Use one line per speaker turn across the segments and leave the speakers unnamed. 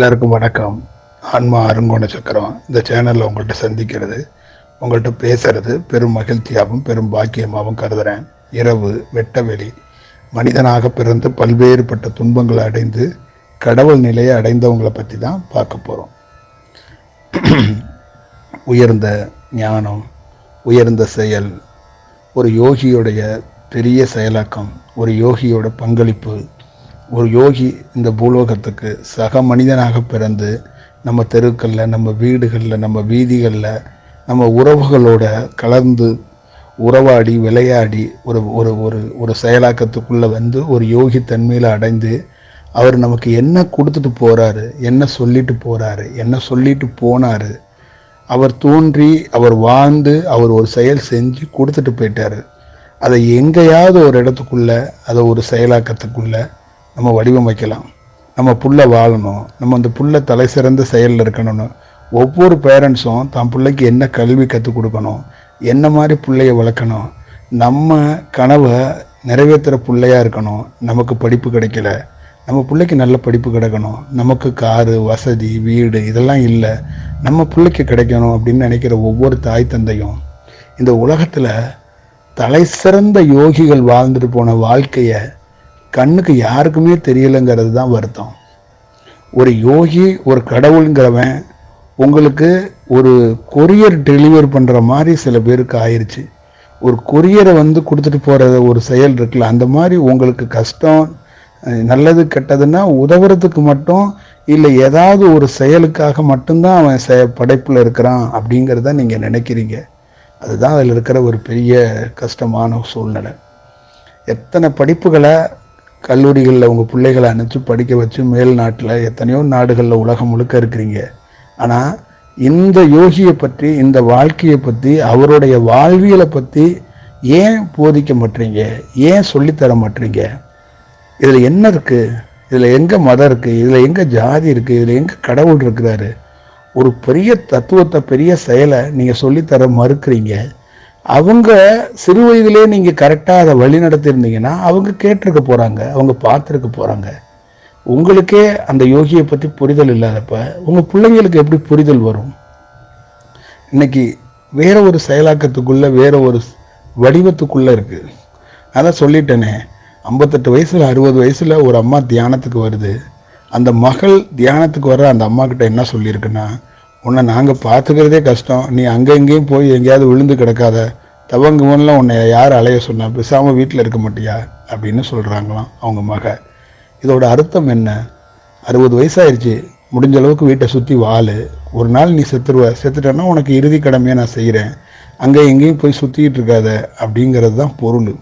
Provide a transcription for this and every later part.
எல்லாருக்கும் வணக்கம். ஆன்மா அருங்கோண சக்கரம். இந்த சேனலில் உங்கள்கிட்ட சந்திக்கிறது உங்கள்கிட்ட பேசுறது பெரும் மகிழ்ச்சியாகவும் பெரும் பாக்கியமாகவும் கருதுகிறேன் இரவு வெட்டவெளி மனிதனாக பிறந்து பல்வேறுபட்ட துன்பங்களை அடைந்து கடவுள் நிலையை அடைந்தவங்களை பற்றி தான் பார்க்க போகிறோம் உயர்ந்த ஞானம் உயர்ந்த செயல் ஒரு யோகியுடைய பெரிய செயலாக்கம் ஒரு யோகியோட பங்களிப்பு ஒரு யோகி இந்த பூலோகத்துக்கு சக மனிதனாக பிறந்து நம்ம தெருக்களில் நம்ம வீடுகளில் நம்ம வீதிகளில் நம்ம உறவுகளோட கலந்து உறவாடி விளையாடி ஒரு ஒரு ஒரு ஒரு செயலாக்கத்துக்குள்ளே வந்து ஒரு யோகி தன்மையில் அடைந்து அவர் நமக்கு என்ன கொடுத்துட்டு போகிறாரு என்ன சொல்லிட்டு போகிறாரு என்ன சொல்லிட்டு போனார் அவர் தோன்றி அவர் வாழ்ந்து அவர் ஒரு செயல் செஞ்சு கொடுத்துட்டு போயிட்டாரு. அதை எங்கேயாவது ஒரு இடத்துக்குள்ள அதை ஒரு செயலாக்கத்துக்குள்ளே நம்ம வடிவமைக்கலாம். நம்ம புள்ள வாழணும். நம்ம அந்த புள்ள தலை சிறந்த செயலில் இருக்கணும்னு ஒவ்வொரு பேரண்ட்ஸும் தன் பிள்ளைக்கு என்ன கல்வி கற்றுக் கொடுக்கணும்? என்ன மாதிரி பிள்ளைய வளர்க்கணும்? நம்ம கனவை நிறைவேற்றுற பிள்ளையாக இருக்கணும். நமக்கு படிப்பு கிடைக்கல. நம்ம பிள்ளைக்கு நல்ல படிப்பு கிடைக்கணும். நமக்கு காரு வசதி வீடு இதெல்லாம் இல்லை. நம்ம பிள்ளைக்கு கிடைக்கணும் அப்படின்னு நினைக்கிற ஒவ்வொரு தாய் தந்தையும் இந்த உலகத்தில் தலை சிறந்த யோகிகள் வாழ்ந்துட்டு போன வாழ்க்கையை கண்ணுக்கு யாருக்குமே தெரியலைங்கிறது தான் வருத்தம். ஒரு யோகி ஒரு கடவுளுங்கிறவன் உங்களுக்கு ஒரு கொரியர் டெலிவர் பண்ணுற மாதிரி சில பேருக்கு ஆயிடுச்சு ஒரு கொரியரை வந்து கொடுத்துட்டு போகிற ஒரு செயல் இருக்குல்ல அந்த மாதிரி உங்களுக்கு கஷ்டம் நல்லது கெட்டதுன்னா உதவுறதுக்கு மட்டும் இல்லை ஏதாவது ஒரு செயலுக்காக மட்டும்தான் அவன் செ படைப்பில் இருக்கிறான் அப்படிங்கிறத நீங்கள் நினைக்கிறீங்க. அதுதான் அதில் இருக்கிற ஒரு பெரிய கஷ்டமான சூழ்நிலை. எத்தனை படிப்புகளை கல்லூரிகளில் உங்கள் பிள்ளைகளை அனுப்பிச்சு படிக்க வச்சு மேல் நாட்டில் எத்தனையோ நாடுகளில் உலகம் முழுக்க இருக்கிறீங்க. ஆனால் இந்த யோகியை பற்றி இந்த வாழ்க்கையை பற்றி அவருடைய வாழ்வியலை பற்றி ஏன் போதிக்க மாட்டீங்க? ஏன் சொல்லித்தர மாட்டீங்க? இதில் என்ன இருக்குது இதில் எங்கே மதம் இருக்குது இதில் எங்கே ஜாதி இருக்குது இதில் எங்கே கடவுள் இருக்கிறாரு? ஒரு பெரிய தத்துவத்தை பெரிய செயலை நீங்கள் சொல்லித்தர மறுக்கிறீங்க. அவங்க சிறு வயதிலே நீங்கள் கரெக்டாக அதை வழி நடத்திருந்தீங்கன்னா அவங்க கேட்டிருக்க போகிறாங்க அவங்க பார்த்துருக்க போகிறாங்க உங்களுக்கே அந்த யோகியை பற்றி புரிதல் இல்லாதப்ப உங்கள் பிள்ளைங்களுக்கு எப்படி புரிதல் வரும்? இன்னைக்கு வேற ஒரு செயலாக்கத்துக்குள்ள வேற ஒரு வடிவத்துக்குள்ள இருக்குது அதான் சொல்லிட்டேனே ஐம்பத்தெட்டு வயசுல அறுபது வயசுல ஒரு அம்மா தியானத்துக்கு வருது. அந்த மகள் தியானத்துக்கு வர அந்த அம்மா கிட்ட என்ன சொல்லியிருக்குன்னா உன்னை நாங்கள் பார்த்துக்கிறதே கஷ்டம். நீ அங்கே இங்கேயும் போய் எங்கேயாவது விழுந்து கிடக்காத. தவங்குவன்லாம் உன்னை யார் அலைய சொன்னா பேசாமல் வீட்டில் இருக்க மாட்டியா? அப்படின்னு சொல்கிறாங்களாம் அவங்க மக. இதோட அர்த்தம் என்ன? அறுபது வயசாயிருச்சு. முடிஞ்ச அளவுக்கு வீட்டை சுற்றி வாழு. ஒரு நாள் நீ செத்துருவ. செத்துட்டேன்னா உனக்கு இறுதி கடமையை நான் செய்கிறேன் அங்கே எங்கேயும் போய் சுற்றிக்கிட்டு இருக்காத அப்படிங்கிறது தான் பொருள்.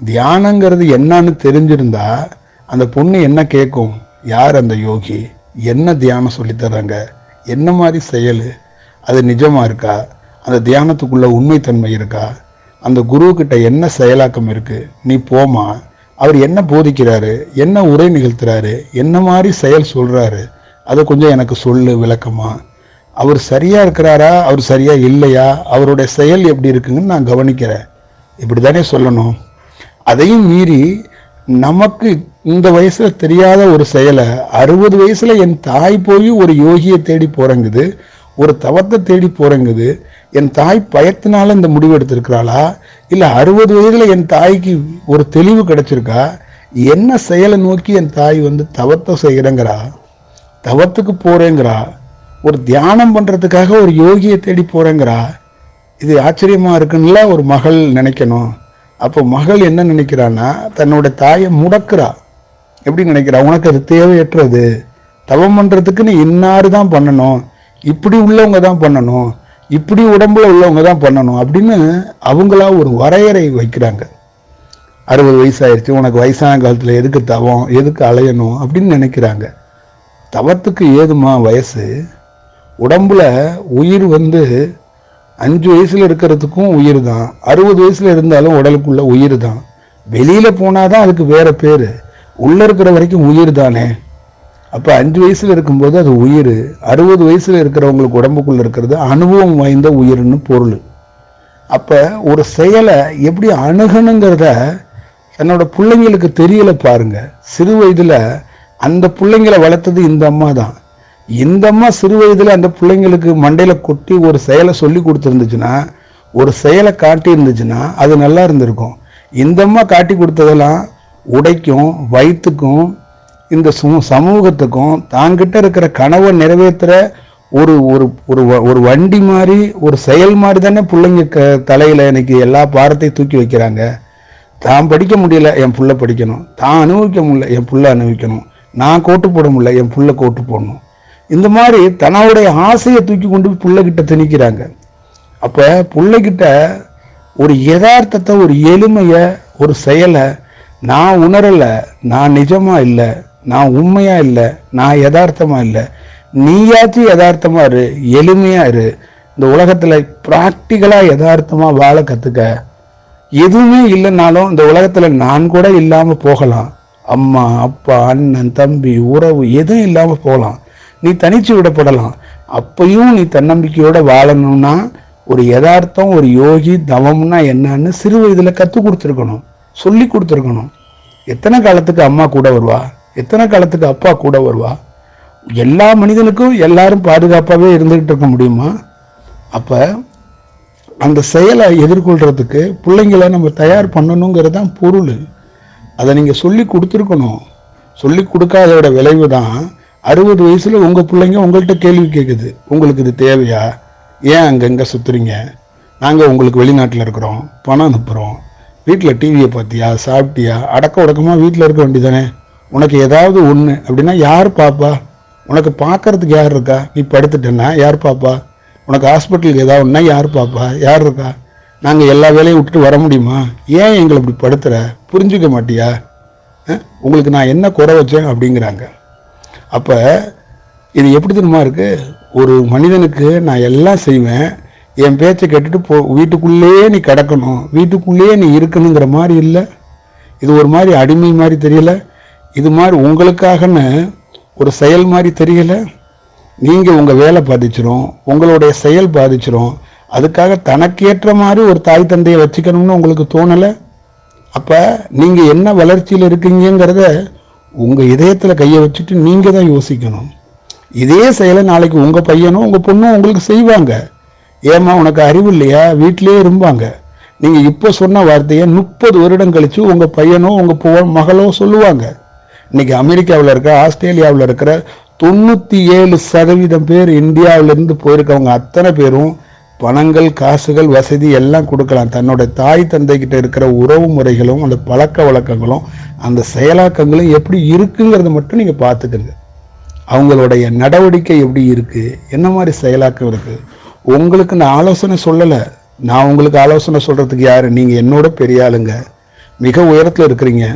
தியானங்கிறது என்னன்னு தெரிஞ்சிருந்தா அந்த பொண்ணு என்ன கேட்கும் யார் அந்த யோகி? என்ன தியானம் சொல்லித்தராங்க என்ன மாதிரி செயல்? அது நிஜமாக இருக்கா? அந்த தியானத்துக்குள்ளே உண்மைத்தன்மை இருக்கா? அந்த குரு என்ன செயலாக்கம் இருக்குது நீ போமா அவர் என்ன போதிக்கிறாரு? என்ன உரை நிகழ்த்துறாரு? என்ன மாதிரி செயல் சொல்கிறாரு அதை கொஞ்சம் எனக்கு சொல்லு விளக்கமா. அவர் சரியாக இருக்கிறாரா? அவர் சரியாக இல்லையா? அவருடைய செயல் எப்படி இருக்குங்கன்னு நான் கவனிக்கிறேன். இப்படி தானே சொல்லணும். அதையும் மீறி நமக்கு இந்த வயசுல தெரியாத ஒரு செயலை அறுபது வயசுல என் தாய் போய் ஒரு யோகியை தேடி போறங்குது ஒரு தவத்தை தேடி போறங்குது என் தாய் பயத்தினால இந்த முடிவு எடுத்திருக்கிறாளா இல்ல அறுபது வயதுல என் தாய்க்கு ஒரு தெளிவு கிடைச்சிருக்கா என்ன செயலை நோக்கி என் தாய் வந்து தவத்தை செய்கிறேங்கிறா தவத்துக்கு போறேங்கிறா ஒரு தியானம் பண்றதுக்காக ஒரு யோகியை தேடி போறேங்கிறா இது ஆச்சரியமா இருக்குன்னுல ஒரு மகள் நினைக்கணும்? அப்போ மகள் என்ன நினைக்கிறான்னா தன்னோட தாயை முடக்குறா. எப்படி நினைக்கிறா? உனக்கு அது தேவையற்றது. தவம் பண்ணுறதுக்கு நீ இன்னாரு தான் பண்ணணும். இப்படி உள்ளவங்க தான் பண்ணணும். இப்படி உடம்புல உள்ளவங்க தான் பண்ணணும் அப்படின்னு அவங்களா ஒரு வரையறை வைக்கிறாங்க. அறுபது வயசாயிருச்சு உனக்கு வயசான காலத்தில் எதுக்கு தவம் எதுக்கு அலையணும் அப்படின்னு நினைக்கிறாங்க. தவத்துக்கு ஏதுமா வயசு? உடம்புல உயிர் வந்து அஞ்சு வயசில் இருக்கிறதுக்கும் உயிர் தான் அறுபது வயசில் இருந்தாலும் உடலுக்குள்ள உயிர் தான் வெளியில் போனால் தான் அதுக்கு வேறு பேர். உள்ளே இருக்கிற வரைக்கும் உயிர் தானே அப்போ அஞ்சு வயசில் இருக்கும்போது அது உயிர். அறுபது வயசில் இருக்கிறவங்களுக்கு உடம்புக்குள்ளே இருக்கிறது அனுபவம் வாய்ந்த உயிர்னு பொருள். அப்போ ஒரு செயலை எப்படி அணுகணுங்கிறத தன்னோட பிள்ளைங்களுக்கு தெரியலை பாருங்க. சிறு வயதில் அந்த பிள்ளைங்களை வளர்த்தது இந்த அம்மா தான் இந்தம்மா சிறு வயதில் அந்த பிள்ளைங்களுக்கு மண்டையில் கொட்டி ஒரு செயலை சொல்லி கொடுத்துருந்துச்சுன்னா ஒரு செயலை காட்டி இருந்துச்சுன்னா அது நல்லா இருந்திருக்கும். இந்தம்மா காட்டி கொடுத்ததெல்லாம் உடைக்கும் வயிற்றுக்கும் இந்த சமூ- சமூகத்துக்கும் தாங்கிட்ட இருக்கிற கனவை நிறைவேற்றுற ஒரு ஒரு ஒரு வ- ஒரு வண்டி மாதிரி ஒரு செயல் மாதிரி தானே பிள்ளைங்க க தலையில் இன்னைக்கு எல்லா பாரத்தையும் தூக்கி வைக்கிறாங்க. தான் படிக்க முடியல என் புள்ள படிக்கணும். தான் அனுபவிக்க முடியல என் புள்ள அனுபவிக்கணும். நான் கோட்டு போட முடியல என் புள்ள கோட்டு போடணும். இந்த மாதிரி தன்னுடைய ஆசையை தூக்கி கொண்டு போய் புள்ளைகிட்ட திணிக்கிறாங்க. அப்போ பிள்ளைகிட்ட ஒரு யதார்த்தத்தை ஒரு எளிமையை ஒரு செயலை நான் உணரலை நான் நிஜமாக இல்லை நான் உண்மையாக இல்லை நான் யதார்த்தமாக இல்லை நீயாச்சும் யதார்த்தமாக இரு எளிமையாக இரு இந்த உலகத்தில் ப்ராக்டிக்கலாக யதார்த்தமாக வாழ கற்றுக்க எதுவுமே இல்லைனாலும் இந்த உலகத்தில் நான் கூட இல்லாமல் போகலாம். அம்மா அப்பா அண்ணன் தம்பி உறவு எதுவும் இல்லாமல் போகலாம். நீ தனிச்சு விடப்படலாம் அப்பையும் நீ தன்னம்பிக்கையோட வாழணும்னா ஒரு யதார்த்தம் ஒரு யோகி தவம்னா என்னன்னு சிறு வயதில் கற்றுக் கொடுத்துருக்கணும். சொல்லி கொடுத்துருக்கணும். எத்தனை காலத்துக்கு அம்மா கூட வருவா? எத்தனை காலத்துக்கு அப்பா கூட வருவா? எல்லா மனிதனுக்கும் எல்லாரும் பாதுகாப்பாகவே இருந்துகிட்டு இருக்க முடியுமா? அப்போ அந்த செயலை எதிர்கொள்கிறதுக்கு பிள்ளைங்களை நம்ம தயார் பண்ணணுங்கிறது தான் பொருள். அதை நீங்கள் சொல்லி கொடுத்துருக்கணும். சொல்லி கொடுக்காதோட விளைவு தான் அறுபது வயசில் உங்கள் பிள்ளைங்க உங்கள்கிட்ட கேள்வி கேட்குது உங்களுக்கு இது தேவையா? ஏன் அங்கங்கே சுத்துறீங்க? நாங்கள் உங்களுக்கு வெளிநாட்டில் இருக்கிறோம். பணம் அனுப்புகிறோம் வீட்டில் டிவியை பார்த்தியா சாப்பிட்டியா? அடக்க உடக்கமாக வீட்டில் இருக்க வேண்டியதானே உனக்கு ஏதாவது ஒன்று அப்படின்னா யார் பாப்பா? உனக்கு பார்க்கறதுக்கு யார் இருக்கா? நீ படுத்துட்டேன்னா யார் பாப்பா? உனக்கு ஹாஸ்பிட்டலுக்கு ஏதாவது ஒன்றா யார் பாப்பா? யார் இருக்கா? நாங்கள் எல்லா வேலையும் விட்டுட்டு வர முடியுமா? ஏன் எங்களை இப்படி படுத்துகிற புரிஞ்சுக்க மாட்டியா? உங்களுக்கு நான் என்ன குறை வச்சேன் அப்படிங்கிறாங்க. அப்போ இது எப்படி தெரியுமா இருக்குது ஒரு மனிதனுக்கு நான் எல்லாம் செய்வேன் என் பேச்சை கேட்டுட்டு போ வீட்டுக்குள்ளேயே நீ கிடக்கணும் வீட்டுக்குள்ளேயே நீ இருக்கணுங்கிற மாதிரி இல்லை. இது ஒரு மாதிரி அடிமை மாதிரி தெரியல. இது மாதிரி உங்களுக்காகன்னு ஒரு செயல் மாதிரி தெரியல. நீங்கள் உங்கள் வேலை பாதிச்சிடும் உங்களுடைய செயல் பாதிச்சிடும் அதுக்காக தனக்கேற்ற மாதிரி ஒரு தாய் தந்தையை வச்சுக்கணும்னு உங்களுக்கு தோணலை? அப்போ நீங்கள் என்ன வளர்ச்சியில் இருக்கீங்கங்கிறத உங்கள் இதயத்தில் கையை வச்சுட்டு நீங்கள் தான் யோசிக்கணும். இதே செயலை நாளைக்கு உங்கள் பையனும் உங்கள் பொண்ணும் உங்களுக்கு செய்வாங்க. ஏம்மா உனக்கு அறிவு இல்லையா? வீட்டிலேயே இருப்பாங்க நீங்கள் இப்போ சொன்ன வார்த்தையை முப்பது வருடம் கழித்து உங்கள் பையனோ உங்கள் பொ மகளோ சொல்லுவாங்க. இன்னைக்கு அமெரிக்காவில் இருக்க ஆஸ்திரேலியாவில் இருக்கிற தொண்ணூற்றி ஏழு சதவீதம் பேர் இந்தியாவிலேருந்து போயிருக்கவங்க அத்தனை பேரும் பணங்கள் காசுகள் வசதி எல்லாம் கொடுக்கலாம். தன்னோட தாய் தந்தைக்கிட்ட இருக்கிற உறவு முறைகளும் அந்த பழக்க வழக்கங்களும் அந்த செயலாக்கங்களும் எப்படி இருக்குங்கிறத மட்டும் நீங்கள் பார்த்துக்கங்க. அவங்களுடைய நடவடிக்கை எப்படி இருக்குது என்ன மாதிரி செயலாக்கம் இருக்குது உங்களுக்கு நான் ஆலோசனை சொல்லலை. நான் உங்களுக்கு ஆலோசனை சொல்கிறதுக்கு யார்? நீங்கள் என்னோட பெரிய ஆளுங்க. மிக உயரத்தில் இருக்கிறீங்க.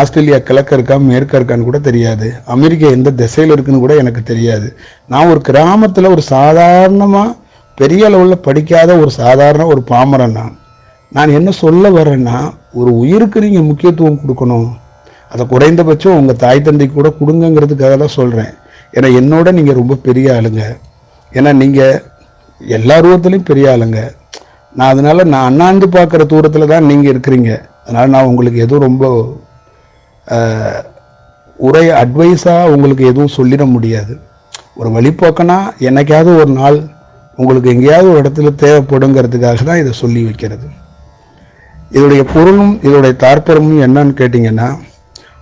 ஆஸ்திரேலியா கிழக்க இருக்கா மேற்க இருக்கான்னு கூட தெரியாது. அமெரிக்கா எந்த திசையில் இருக்குன்னு கூட எனக்கு தெரியாது. நான் ஒரு கிராமத்தில் ஒரு சாதாரணமாக பெரிய அளவில் படிக்காத ஒரு சாதாரண ஒரு பாமரன் நான். நான் என்ன சொல்ல வரேன்னா ஒரு உயிருக்கு நீங்கள் முக்கியத்துவம் கொடுக்கணும். அதை குறைந்தபட்சம் உங்கள் தாய் தந்தை கூட கொடுங்கங்கிறதுக்காக தான் சொல்கிறேன் ஏன்னா என்னோட நீங்கள் ரொம்ப பெரிய ஆளுங்க. ஏன்னா நீங்கள் எல்லா ரூபத்துலேயும் பெரிய ஆளுங்க. நான் அதனால் நான் அண்ணாந்து பார்க்குற தூரத்தில் தான் நீங்கள் இருக்கிறீங்க. அதனால் நான் உங்களுக்கு எதுவும் ரொம்ப உரை அட்வைஸாக உங்களுக்கு எதுவும் சொல்லிட முடியாது. ஒரு வழிபோக்கனா என்னைக்காவது ஒரு நாள் உங்களுக்கு எங்கேயாவது ஒரு இடத்துல தேவைப்படுங்கிறதுக்காக தான் இதை சொல்லி வைக்கிறது. இதோடைய பொருளும் இதோடைய தாற்பரமும் என்னன்னு கேட்டிங்கன்னா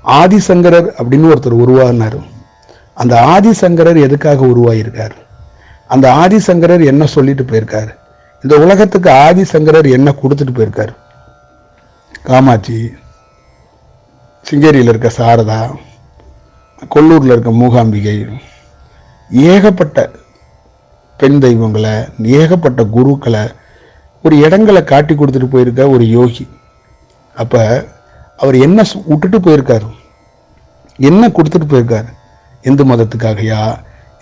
ஆதிசங்கரர் அப்படின்னு ஒருத்தர் உருவாகினார் அந்த ஆதிசங்கரர் எதுக்காக உருவாகியிருக்கார் அந்த ஆதிசங்கரர் என்ன சொல்லிட்டு போயிருக்காரு? இந்த உலகத்துக்கு ஆதிசங்கரர் என்ன கொடுத்துட்டு போயிருக்கார்? காமாட்சி சிங்கேரியில் இருக்க சாரதா கொல்லூரில் இருக்க மூகாம்பிகை ஏகப்பட்ட பெண் தெய்வங்களை ஏகப்பட்ட குருக்களை ஒரு இடங்களை காட்டி கொடுத்துட்டு போயிருக்க ஒரு யோகி. அப்போ அவர் என்ன விட்டுட்டு போயிருக்காரு? என்ன கொடுத்துட்டு போயிருக்காரு? இந்து மதத்துக்காகையா?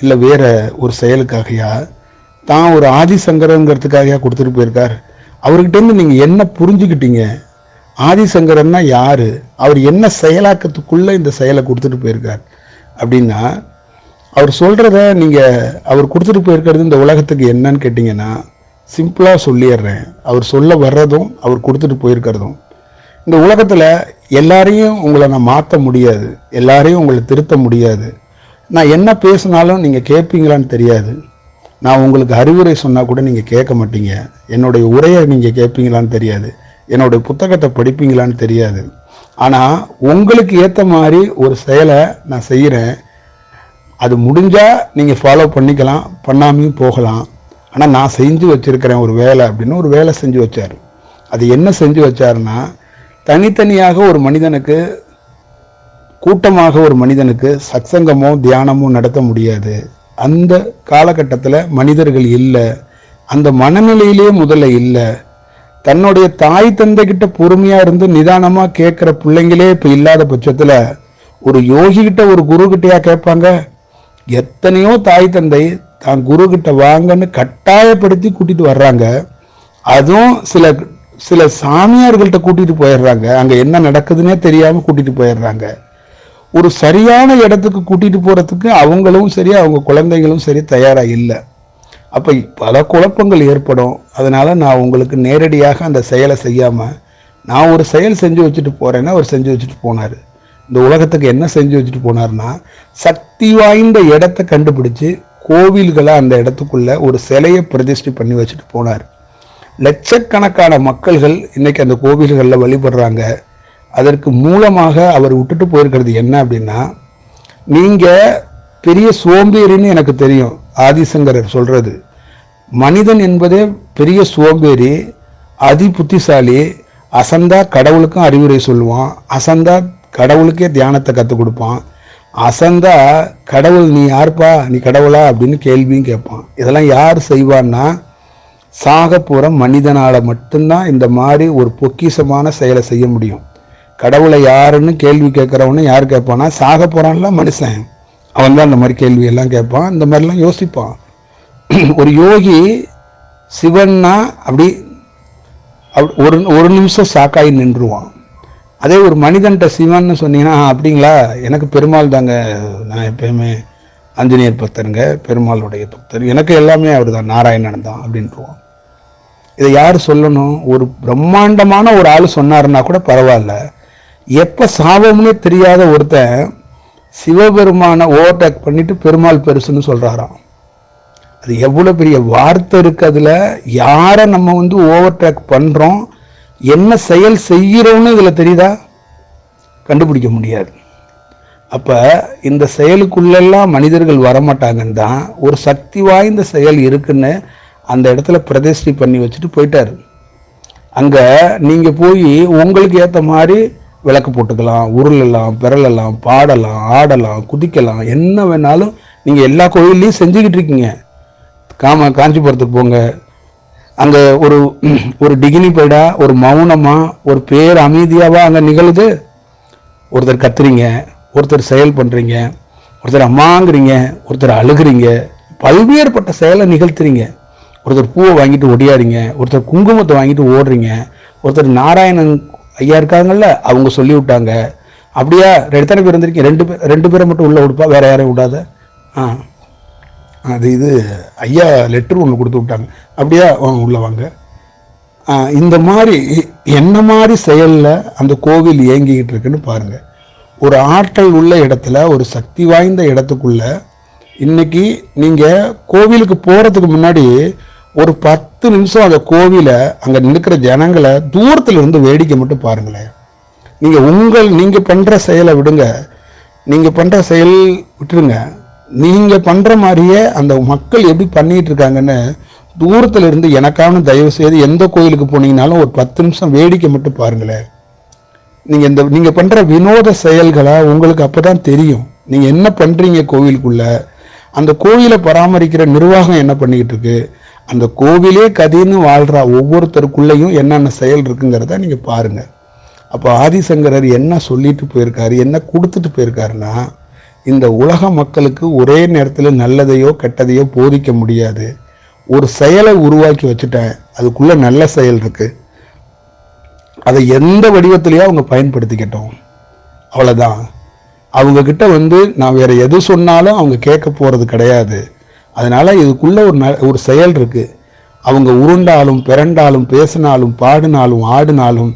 இல்லை வேற ஒரு செயலுக்காகயா? தான் ஒரு ஆதிசங்கரங்கிறதுக்காகயா கொடுத்துட்டு போயிருக்கார். அவர்கிட்டேருந்து நீங்கள் என்ன புரிஞ்சுக்கிட்டீங்க? ஆதிசங்கரன்னா யார்? அவர் என்ன செயலாக்கத்துக்குள்ளே இந்த செயலை கொடுத்துட்டு போயிருக்கார்? அப்படின்னா அவர் சொல்கிறத நீங்கள் அவர் கொடுத்துட்டு போயிருக்கிறது இந்த உலகத்துக்கு என்னன்னு கேட்டிங்கன்னா சிம்பிளாக சொல்லிடுறேன். அவர் சொல்ல வர்றதும் அவர் கொடுத்துட்டு போயிருக்கிறதும். இந்த உலகத்தில் எல்லாரையும் உங்களை நான் மாற்ற முடியாது. எல்லாரையும் உங்களை திருத்த முடியாது. நான் என்ன பேசினாலும் நீங்கள் கேட்பீங்களான்னு தெரியாது. நான் உங்களுக்கு அறிவுரை சொன்னால் கூட நீங்கள் கேட்க மாட்டீங்க. என்னுடைய உரையை நீங்கள் கேட்பீங்களான்னு தெரியாது. என்னுடைய புத்தகத்தை படிப்பீங்களான்னு தெரியாது. ஆனால் உங்களுக்கு ஏற்ற மாதிரி ஒரு செயலை நான் செய்கிறேன் அது முடிஞ்சால் நீங்கள் ஃபாலோ பண்ணிக்கலாம். பண்ணாமையும் போகலாம். ஆனால் நான் செஞ்சு வச்சுருக்கிறேன் ஒரு வேலை அப்படின்னு ஒரு வேலை செஞ்சு வச்சார். அது என்ன செஞ்சு வச்சாருன்னா தனித்தனியாக ஒரு மனிதனுக்கு கூட்டமாக ஒரு மனிதனுக்கு சத்சங்கமோ தியானமோ நடத்த முடியாது. அந்த காலகட்டத்தில் மனிதர்கள் இல்லை. அந்த மனநிலையிலே முதல்ல இல்லை. தன்னுடைய தாய் தந்தை பொறுமையாக இருந்து நிதானமாக கேட்குற பிள்ளைங்களே இப்போ இல்லாத பட்சத்தில் ஒரு யோகி ஒரு குரு கேட்பாங்க? எத்தனையோ தாய் தந்தை தான் குரு கிட்ட வாங்கன்னு கட்டாயப்படுத்தி கூட்டிட்டு வர்றாங்க. அதுவும் சில சில சாமியார்கள்ட்ட கூட்டிட்டு போயிடுறாங்க. அங்க என்ன நடக்குதுன்னே தெரியாம கூட்டிட்டு போயிடுறாங்க. ஒரு சரியான இடத்துக்கு கூட்டிட்டு போறதுக்கு அவங்களும் சரி அவங்க குழந்தைகளும் சரி தயாரா இல்லை. அப்ப பல குழப்பங்கள் ஏற்படும். அதனால நான் உங்களுக்கு நேரடியாக அந்த செயலை செய்யாம நான் ஒரு செயல் செஞ்சு வச்சுட்டு போறேன்னா அவர் செஞ்சு வச்சுட்டு போனாரு. இந்த உலகத்துக்கு என்ன செஞ்சு வச்சுட்டு போனார்னா சக்தி வாய்ந்த இடத்த கண்டுபிடிச்சு கோவில்களை அந்த இடத்துக்குள்ள ஒரு சிலையை பிரதிஷ்டை பண்ணி வச்சுட்டு போனார். லட்சக்கணக்கான மக்கள்கள் இன்னைக்கு அந்த கோவில்களில் வழிபடுறாங்க. அதற்கு மூலமாக அவர் விட்டுட்டு போயிருக்கிறது என்ன அப்படின்னா நீங்கள் பெரிய சோம்பேறின்னு எனக்கு தெரியும் ஆதிசங்கரர் சொல்கிறது மனிதன் என்பதே பெரிய சோம்பேறி அதி புத்திசாலி அசந்தா கடவுளுக்கும் அறிவுரை சொல்லுவான் அசந்தா கடவுளுக்கே தியானத்தை கற்றுக் கொடுப்பான். அசந்தா கடவுள் நீ யார்ப்பா? நீ கடவுளா? அப்படின்னு கேள்வியும் கேட்பான். இதெல்லாம் யார் செய்வான்னா சாக போகிற மனிதனால் மட்டும்தான் இந்த மாதிரி ஒரு பொக்கிஷமான செயலை செய்ய முடியும். கடவுளை யாருன்னு கேள்வி கேட்குறவனு யார் கேட்பானா சாக போகிறான்ல மனுஷன். அவன் தான் இந்த மாதிரி கேள்வி எல்லாம் கேட்பான். இந்த மாதிரிலாம் யோசிப்பான். ஒரு யோகி சிவன்னா அப்படி ஒரு ஒரு நிமிஷம் சாக்காகி நின்றுவான். அதே ஒரு மனிதன்ட்ட சிவன்னு சொன்னீங்கன்னா அப்படிங்களா? எனக்கு பெருமாள் தாங்க. நான் எப்பயுமே ஆஞ்சநேயர் பக்தருங்க. பெருமாளுடைய பக்தர். எனக்கு எல்லாமே அவர் தான் நாராயணன் தான் அப்படின்ட்டுருவோம் இதை யார் சொல்லணும்? ஒரு பிரம்மாண்டமான ஒரு ஆள் சொன்னாருன்னா கூட பரவாயில்ல. எப்போ சாபம்னே தெரியாத ஒருத்தன் சிவபெருமானை ஓவர்டேக் பண்ணிட்டு பெருமாள் பெருசுன்னு சொல்கிறாராம் அது எவ்வளோ பெரிய வார்த்தை இருக்கு அதில். யாரை நம்ம வந்து ஓவர்டேக் பண்ணுறோம் என்ன செயல் செய்கிறோம்னு இதில் தெரியுதா? கண்டுபிடிக்க முடியாது. அப்போ இந்த செயலுக்குள்ளெல்லாம் மனிதர்கள் வரமாட்டாங்கன்னு தான் ஒரு சக்தி வாய்ந்த செயல் இருக்குன்னு அந்த இடத்துல பிரதிஷ்டை பண்ணி வச்சுட்டு போயிட்டார். அங்கே நீங்கள் போய் உங்களுக்கு ஏற்ற மாதிரி விளக்கு போட்டுக்கலாம் உருளலாம் பிறலலாம் பாடலாம் ஆடலாம் குதிக்கலாம் என்ன வேணாலும் நீங்கள் எல்லா கோயில்லையும் செஞ்சுக்கிட்டு இருக்கீங்க. காம காஞ்சிபுரத்துக்கு போங்க அங்கே ஒரு ஒரு டிகினிபைடா ஒரு மௌனமாக ஒரு பேர் அமைதியாவா அங்கே நிகழுது? ஒருத்தர் கத்துறீங்க ஒருத்தர் செயல் பண்ணுறீங்க ஒருத்தர் அம்மாங்கிறீங்க ஒருத்தர் அழுகுறீங்க பல்வேறுபட்ட செயலை நிகழ்த்துறீங்க. ஒருத்தர் பூவை வாங்கிட்டு ஒடியாடுங்க ஒருத்தர் குங்குமத்தை வாங்கிட்டு ஓடுறீங்க ஒருத்தர் நாராயணன் ஐயா இருக்காங்கல்ல அவங்க சொல்லி விட்டாங்க அப்படியா எத்தனை பேர் இருந்திருக்கீங்க ரெண்டு பேர் ரெண்டு பேரை மட்டும் உள்ளே விடுப்பா வேறு யாரையும் விடாத ஆ. அது இது ஐயா லெட்டர் ஒன்று கொடுத்து விட்டாங்க. அப்படியா? வாங்க உள்ள வாங்க. இந்த மாதிரி என்ன மாதிரி செயலில் அந்த கோவில் இயங்கிக்கிட்டு இருக்குன்னு பாருங்கள் ஒரு ஆற்றல் உள்ள இடத்துல ஒரு சக்தி வாய்ந்த இடத்துக்குள்ள இன்னைக்கு நீங்கள் கோவிலுக்கு போகிறதுக்கு முன்னாடி ஒரு பத்து நிமிஷம் அந்த கோவிலை அங்கே நிற்கிற ஜனங்களை தூரத்தில் இருந்து வேடிக்கை மட்டும் பாருங்களேன். நீங்கள் உங்கள் நீங்கள் பண்ணுற செயலை விடுங்க. நீங்கள் பண்ணுற செயல் விட்டுருங்க. நீங்கள் பண்ணுற மாதிரியே அந்த மக்கள் எப்படி பண்ணிகிட்டு இருக்காங்கன்னு தூரத்தில் இருந்து எனக்கான தயவு செய்து எந்த கோயிலுக்கு போனீங்கனாலும் ஒரு பத்து நிமிஷம் வேடிக்கை மட்டும் பாருங்களேன். நீங்கள் இந்த நீங்கள் பண்ணுற வினோத செயல்களை உங்களுக்கு அப்போ தான் தெரியும். நீங்கள் என்ன பண்ணுறீங்க கோவிலுக்குள்ள? அந்த கோவிலை பராமரிக்கிற நிர்வாகம் என்ன பண்ணிக்கிட்டு இருக்கு? அந்த கோவிலே கதின்னு வாழ்கிற ஒவ்வொருத்தருக்குள்ளேயும் என்னென்ன செயல் இருக்குங்கிறத நீங்கள் பாருங்கள் அப்போ ஆதிசங்கரர் என்ன சொல்லிட்டு போயிருக்காரு? என்ன கொடுத்துட்டு போயிருக்காருன்னா இந்த உலக மக்களுக்கு ஒரே நேரத்தில் நல்லதையோ கெட்டதையோ போதிக்க முடியாது. ஒரு செயலை உருவாக்கி வச்சுட்டேன் அதுக்குள்ளே நல்ல செயல் இருக்குது அதை எந்த வடிவத்திலையோ அவங்க பயன்படுத்திக்கிட்டோம். அவ்வளோதான் அவங்கக்கிட்ட வந்து நான் வேறு எது சொன்னாலும் அவங்க கேட்க போகிறது கிடையாது. அதனால் இதுக்குள்ளே ஒரு ந- ஒரு செயல் இருக்குது அவங்க உருண்டாலும் பிறண்டாலும் பேசினாலும் பாடினாலும் ஆடினாலும்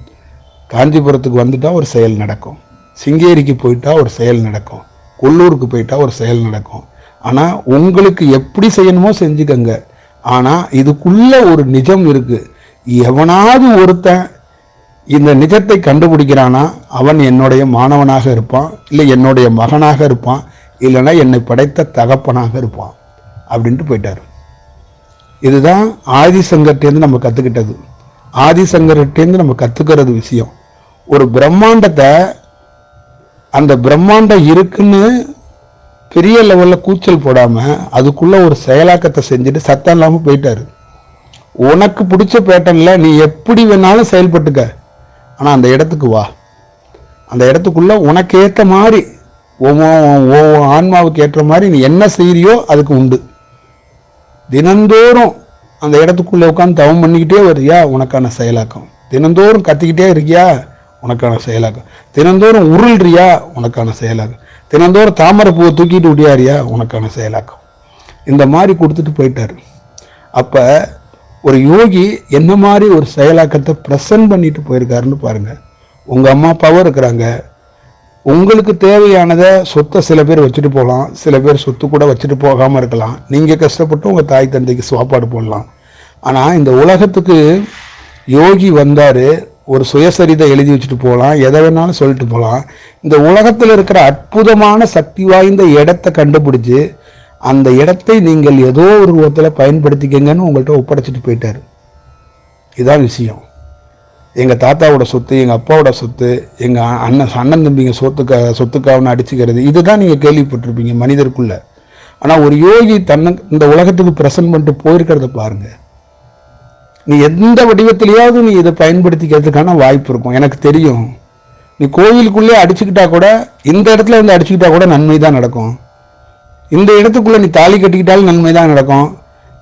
காஞ்சிபுரத்துக்கு வந்துட்டால் ஒரு செயல் நடக்கும். சிங்கேரிக்கு போயிட்டால் ஒரு செயல் நடக்கும். உள்ளூருக்கு போயிட்டா ஒரு செயல் நடக்கும். ஆனால் உங்களுக்கு எப்படி செய்யணுமோ செஞ்சுக்கங்க. ஆனால் இதுக்குள்ளே ஒரு நிஜம் இருக்குது எவனாவது ஒருத்தன் இந்த நிஜத்தை கண்டுபிடிக்கிறானா அவன் என்னுடைய மாணவனாக இருப்பான் இல்லை என்னுடைய மகனாக இருப்பான் இல்லைன்னா என்னை படைத்த தகப்பனாக இருப்பான் அப்படின்ட்டு போயிட்டார். இதுதான் ஆதிசங்கர்டேருந்து நம்ம கற்றுக்கிட்டது ஆதிசங்கர்டேருந்து நம்ம கற்றுக்கிறது விஷயம். ஒரு பிரம்மாண்டத்தை அந்த பிரம்மாண்டம் இருக்குன்னு பெரிய லெவலில் கூச்சல் போடாமல் அதுக்குள்ளே ஒரு செயலாக்கத்தை செஞ்சுட்டு சத்தம் இல்லாமல் போயிட்டாரு. உனக்கு பிடிச்ச பேட்டர்னில் நீ எப்படி வேணாலும் செயல்பட்டுக்க. ஆனால் அந்த இடத்துக்கு வா. அந்த இடத்துக்குள்ள உனக்கு ஏற்ற மாதிரி ஓ ஆன்மாவுக்கு ஏற்ற மாதிரி நீ என்ன செய்கிறியோ அதுக்கு உண்டு. தினந்தோறும் அந்த இடத்துக்குள்ளே உட்காந்து தவம் பண்ணிக்கிட்டே வரியா உனக்கான செயலாக்கம். தினந்தோறும் கத்திக்கிட்டே இருக்கியா? உனக்கான செயலாக்கம் தினந்தோறும் உருள்றியா? உனக்கான செயலாகும் தினந்தோறும் தாமரை பூவை தூக்கிட்டு விடியாரியா உனக்கான செயலாக்கம். இந்த மாதிரி கொடுத்துட்டு போயிட்டாரு. அப்போ ஒரு யோகி என்ன மாதிரி ஒரு செயலாக்கத்தை ப்ரெசன்ட் பண்ணிட்டு போயிருக்காருன்னு பாருங்க. உங்கள் அம்மா அப்பாவும் இருக்கிறாங்க. உங்களுக்கு தேவையானதை சொத்தை சில பேர் வச்சுட்டு போகலாம். சில பேர் சொத்து கூட வச்சுட்டு போகாமல் இருக்கலாம். நீங்கள் கஷ்டப்பட்டு உங்கள் தாய் தந்தைக்கு சாப்பாடு போடலாம். ஆனால் இந்த உலகத்துக்கு யோகி வந்தார். ஒரு சுயசரிதை எழுதி வச்சுட்டு போகலாம் எதை வேணாலும் சொல்லிட்டு போகலாம். இந்த உலகத்தில் இருக்கிற அற்புதமான சக்தி வாய்ந்த இடத்தை கண்டுபிடிச்சி அந்த இடத்தை நீங்கள் ஏதோ ஒரு விதத்தில் பயன்படுத்திக்கங்கன்னு உங்கள்கிட்ட ஒப்படைச்சிட்டு போயிட்டார். இதுதான் விஷயம். எங்கள் தாத்தாவோட சொத்து எங்கள் அப்பாவோட சொத்து எங்கள் அண்ணன் அண்ணன் தம்பிங்க சொத்துக்கா சொத்துக்காவன்னு அடிச்சுக்கிறது இதுதான் நீங்கள் கேள்விப்பட்டிருப்பீங்க மனிதருக்குள்ளே. ஆனால் ஒரு யோகி தன்னை இந்த உலகத்துக்கு ப்ரெசன்ட் பண்ணிட்டு போயிருக்கிறத பாருங்கள் நீ எந்த வடிவத்திலேயாவது நீ இதை பயன்படுத்திக்கிறதுக்கான வாய்ப்பு இருக்கும். எனக்கு தெரியும். நீ கோவிலுக்குள்ளே அடிச்சுக்கிட்டா கூட இந்த இடத்துல வந்து அடிச்சுக்கிட்டா கூட நன்மை தான் நடக்கும். இந்த இடத்துக்குள்ளே நீ தாலி கட்டிக்கிட்டாலும் நன்மை தான் நடக்கும்.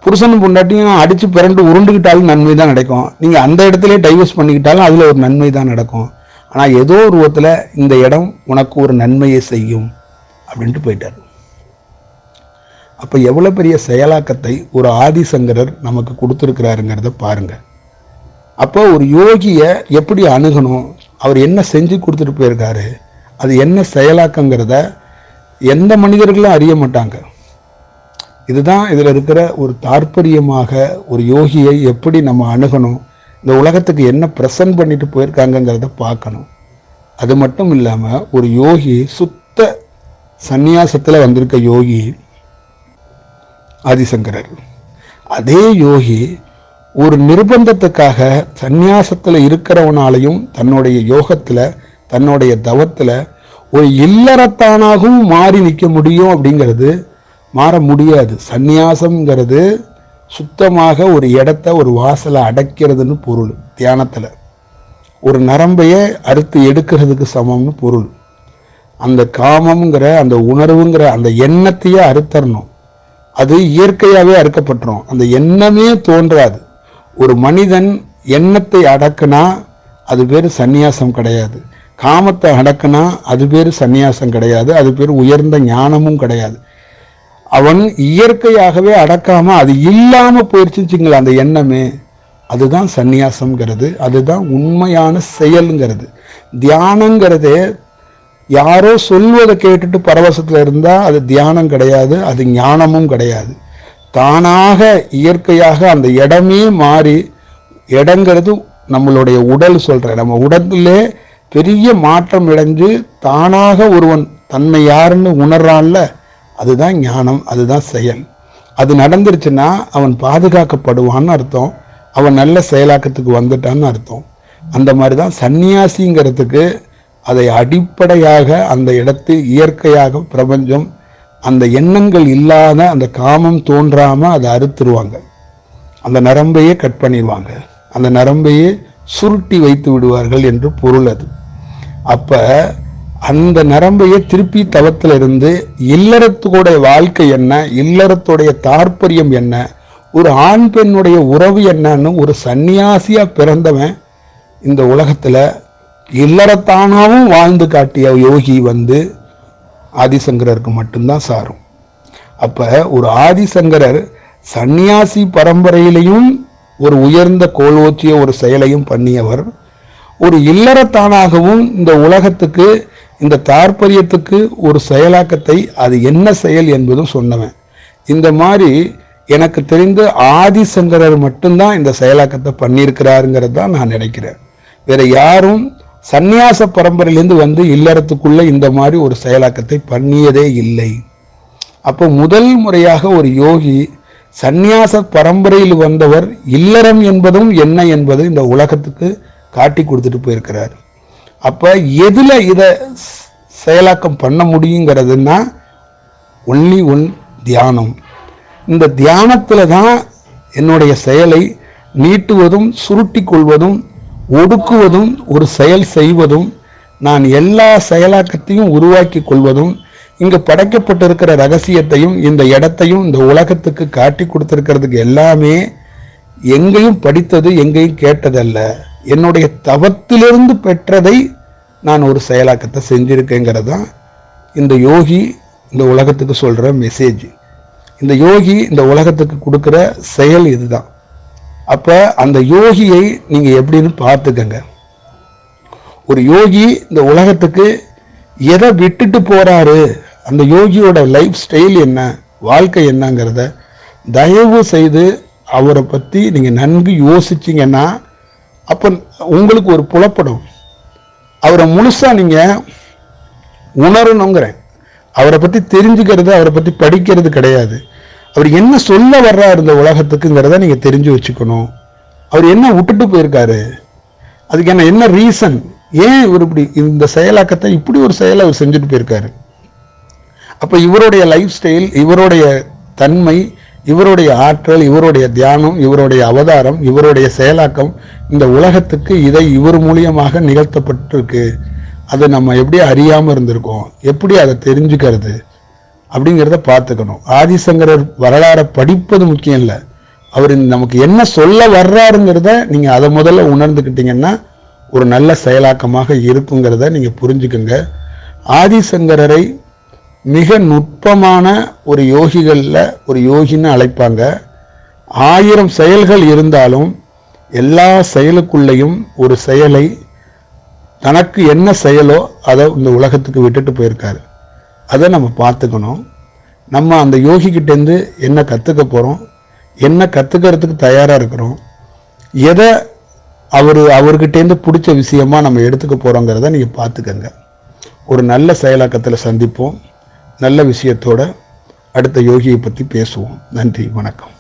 புருஷனும் பொண்டாட்டியும் அடித்து பிறண்டு உருண்டுக்கிட்டாலும் நன்மை தான் நடக்கும். நீங்கள் அந்த இடத்துல டைவர்ஸ் பண்ணிக்கிட்டாலும் அதில் ஒரு நன்மை தான் நடக்கும். ஆனால் ஏதோ ஒரு இந்த இடம் உனக்கு ஒரு நன்மையை செய்யும். அப்படின்ட்டு போயிட்டார். அப்போ எவ்வளோ பெரிய செயலாக்கத்தை ஒரு ஆதிசங்கரர் நமக்கு கொடுத்துருக்கிறாருங்கிறத பாருங்க. அப்போ ஒரு யோகியை எப்படி அணுகணும்? அவர் என்ன செஞ்சு கொடுத்துட்டு போயிருக்காரு? அது என்ன செயலாக்கங்கிறத எந்த மனிதர்களும் அறிய மாட்டாங்க. இதுதான் இதில் இருக்கிற ஒரு தாற்பயமாக ஒரு யோகியை எப்படி நம்ம அணுகணும்? இந்த உலகத்துக்கு என்ன ப்ரெசன்ட் பண்ணிட்டு போயிருக்காங்கங்கிறத பார்க்கணும். அது மட்டும் இல்லாமல் ஒரு யோகி சுத்த சந்நியாசத்தில் வந்திருக்க யோகி ஆதிசங்கரர். அதே யோகி ஒரு நிர்பந்தத்துக்காக சந்நியாசத்தில் இருக்கிறவனாலையும் தன்னுடைய யோகத்தில் தன்னுடைய தவத்தில் ஒரு இல்லறத்தானாகவும் மாறி நிற்க முடியும் அப்படிங்கிறது மாற முடியாது. சந்நியாசம்ங்கிறது சுத்தமாக ஒரு இடத்த ஒரு வாசலை அடைக்கிறதுன்னு பொருள் தியானத்தில். ஒரு நரம்பையே அறுத்து எடுக்கிறதுக்கு சமம்னு பொருள். அந்த காமம்ங்கிற அந்த உணர்வுங்கிற அந்த எண்ணத்தையே அறுத்தரணும். அது இயற்கையாகவே அறுக்கப்பட்டுரும். அந்த எண்ணமே தோன்றாது. ஒரு மனிதன் எண்ணத்தை அடக்குனா அது பேர் சந்நியாசம் கிடையாது. காமத்தை அடக்குனா அது பேர் சந்நியாசம் கிடையாது. அது பேர் உயர்ந்த ஞானமும் கிடையாது. அவன் இயற்கையாகவே அடக்காம அது இல்லாமல் போயிடுச்சுங்களா அந்த எண்ணமே. அதுதான் சந்நியாசம்ங்கிறது. அதுதான் உண்மையான செயலுங்கிறது. தியானங்கிறதே யாரோ சொல்வதை கேட்டுட்டு பரவசத்தில் இருந்தால் அது தியானம் கிடையாது அது ஞானமும் கிடையாது. தானாக இயற்கையாக அந்த இடமே மாறி இடங்கிறது நம்மளுடைய உடல் சொல்கிற நம்ம உடலிலே பெரிய மாற்றம் அடைஞ்சு தானாக ஒருவன் தன்னை யாருன்னு உணர்றான்ல அதுதான் ஞானம் அதுதான் செயல். அது நடந்துருச்சுன்னா அவன் பாதுகாக்கப்படுவான்னு அர்த்தம் அவன் நல்ல செயலாக்கத்துக்கு வந்துட்டான்னு அர்த்தம். அந்த மாதிரி தான் சந்நியாசிங்கிறதுக்கு அதை அடிப்படையாக அந்த இடத்து இயற்கையாக பிரபஞ்சம் அந்த எண்ணங்கள் இல்லாத அந்த காமம் தோன்றாமல் அதை அறுத்துருவாங்க. அந்த நரம்பையே கட் பண்ணிடுவாங்க அந்த நரம்பையே சுருட்டி வைத்து விடுவார்கள் என்று பொருள் அது. அப்போ அந்த நரம்பையே திருப்பி தவத்தில் இருந்து இல்லறத்துடைய வாழ்க்கை என்ன இல்லறத்துடைய தாற்பயம் என்ன ஒரு ஆண் பெண்ணுடைய உறவு என்னன்னு ஒரு சன்னியாசியாக பிறந்தவன் இந்த உலகத்தில் இல்லறத்தானாவும் வாழ்ந்து காட்டிய யோகி வந்து ஆதிசங்கரருக்கு மட்டும்தான் சாரும். அப்ப ஒரு ஆதிசங்கரர் சந்நியாசி பரம்பரையிலையும் ஒரு உயர்ந்த கோலோச்சிய ஒரு செயலையும் பண்ணியவர். ஒரு இல்லறத்தானாகவும் இந்த உலகத்துக்கு இந்த தாற்பயத்துக்கு ஒரு செயலாக்கத்தை அது என்ன செயல் என்பதும் சொன்னவன். இந்த மாதிரி எனக்கு தெரிந்து ஆதிசங்கரர் மட்டும்தான் இந்த செயலாக்கத்தை பண்ணியிருக்கிறாருங்கிறது தான் நான் நினைக்கிறேன். வேற யாரும் சந்நியாச பரம்பரையிலேருந்து வந்து இல்லறத்துக்குள்ள இந்த மாதிரி ஒரு செயலாக்கத்தை பண்ணியதே இல்லை. அப்போ முதல் முறையாக ஒரு யோகி சந்நியாச பரம்பரையில் வந்தவர் இல்லறம் என்பதும் என்ன என்பது இந்த உலகத்துக்கு காட்டி கொடுத்துட்டு போயிருக்கிறார். அப்போ எதில் இதை செயலாக்கம் பண்ண முடியுங்கிறதுனா ஒன்லி ஒன் தியானம். இந்த தியானத்தில் தான் என்னுடைய செயலை நீட்டுவதும் சுருட்டி கொள்வதும் ஒடுக்குவதும் ஒரு செயல் செய்வதும் நான் எல்லா செயலாக்கத்தையும் உருவாக்கி கொள்வதும் இங்கு படைக்கப்பட்டிருக்கிற ரகசியத்தையும் இந்த இடத்தையும் இந்த உலகத்துக்கு காட்டி கொடுத்துருக்கிறதுக்கு எல்லாமே எங்கேயும் படித்தது எங்கேயும் கேட்டதல்ல. என்னுடைய தவத்திலிருந்து பெற்றதை நான் ஒரு செயலாக்கத்தை செஞ்சுருக்கேங்கிறது தான் இந்த யோகி இந்த உலகத்துக்கு சொல்கிற மெசேஜ் இந்த யோகி இந்த உலகத்துக்கு கொடுக்குற செயல் இதுதான். அப்போ அந்த யோகியை நீங்கள் எப்படின்னு பார்த்துக்கங்க. ஒரு யோகி இந்த உலகத்துக்கு எதை விட்டுட்டு போகிறாரு அந்த யோகியோட லைஃப் ஸ்டைல் என்ன? வாழ்க்கை என்னங்கிறத தயவு செய்து அவரை பற்றி நீங்கள் நன்கு யோசிச்சிங்கன்னா அப்போ உங்களுக்கு ஒரு புலப்படும். அவரை முழுசாக நீங்கள் உணரணுங்கிறேன். அவரை பற்றி தெரிஞ்சுக்கிறது அவரை பற்றி படிக்கிறது கிடையாது. அவர் என்ன சொல்ல வர்றாரு இந்த உலகத்துக்குங்கிறத நீங்கள் தெரிஞ்சு வச்சுக்கணும். அவர் என்ன விட்டுட்டு போயிருக்காரு? அதுக்கு என்ன என்ன ரீசன் ஏன் இவர் இப்படி இந்த செயலாக்கத்தை இப்படி ஒரு செயலை அவர் செஞ்சுட்டு போயிருக்காரு? அப்போ இவருடைய லைஃப் ஸ்டைல் இவருடைய தன்மை இவருடைய ஆற்றல் இவருடைய தியானம் இவருடைய அவதாரம் இவருடைய செயலாக்கம் இந்த உலகத்துக்கு இதை இவர் மூலியமாக நிகழ்த்தப்பட்டிருக்கு. அதை நம்ம எப்படி அறியாமல் இருந்திருக்கோம்? எப்படி அதை தெரிஞ்சுக்கிறது? அப்படிங்கிறத பார்த்துக்கணும். ஆதிசங்கரர் வரலாறை படிப்பது முக்கியம் இல்லை. அவர் நமக்கு என்ன சொல்ல வர்றாருங்கிறத நீங்கள் அதை முதல்ல உணர்ந்துக்கிட்டீங்கன்னா ஒரு நல்ல செயலாக்கமாக இருக்குங்கிறத நீங்கள் புரிஞ்சுக்குங்க. ஆதிசங்கரரை மிக நுட்பமான ஒரு யோகிகளில் ஒரு யோகின்னு அழைப்பாங்க. ஆயிரம் செயல்கள் இருந்தாலும் எல்லா செயலுக்குள்ளேயும் ஒரு செயலை தனக்கு என்ன செயலோ அதை இந்த உலகத்துக்கு விட்டுட்டு போயிருக்காரு. அதை நம்ம பார்த்துக்கணும். நம்ம அந்த யோகிக்கிட்டேருந்து என்ன கற்றுக்க போகிறோம் என்ன கற்றுக்கிறதுக்கு தயாராக இருக்கிறோம்? எதை அவர் அவர்கிட்டேருந்து பிடிச்ச விஷயமா நம்ம எடுத்துக்க போகிறோங்கிறத நீங்கள் பார்த்துக்கங்க. ஒரு நல்ல செயலாக்கத்தில் சந்திப்போம். நல்ல விஷயத்தோட அடுத்த யோகியை பற்றி பேசுவோம். நன்றி வணக்கம்.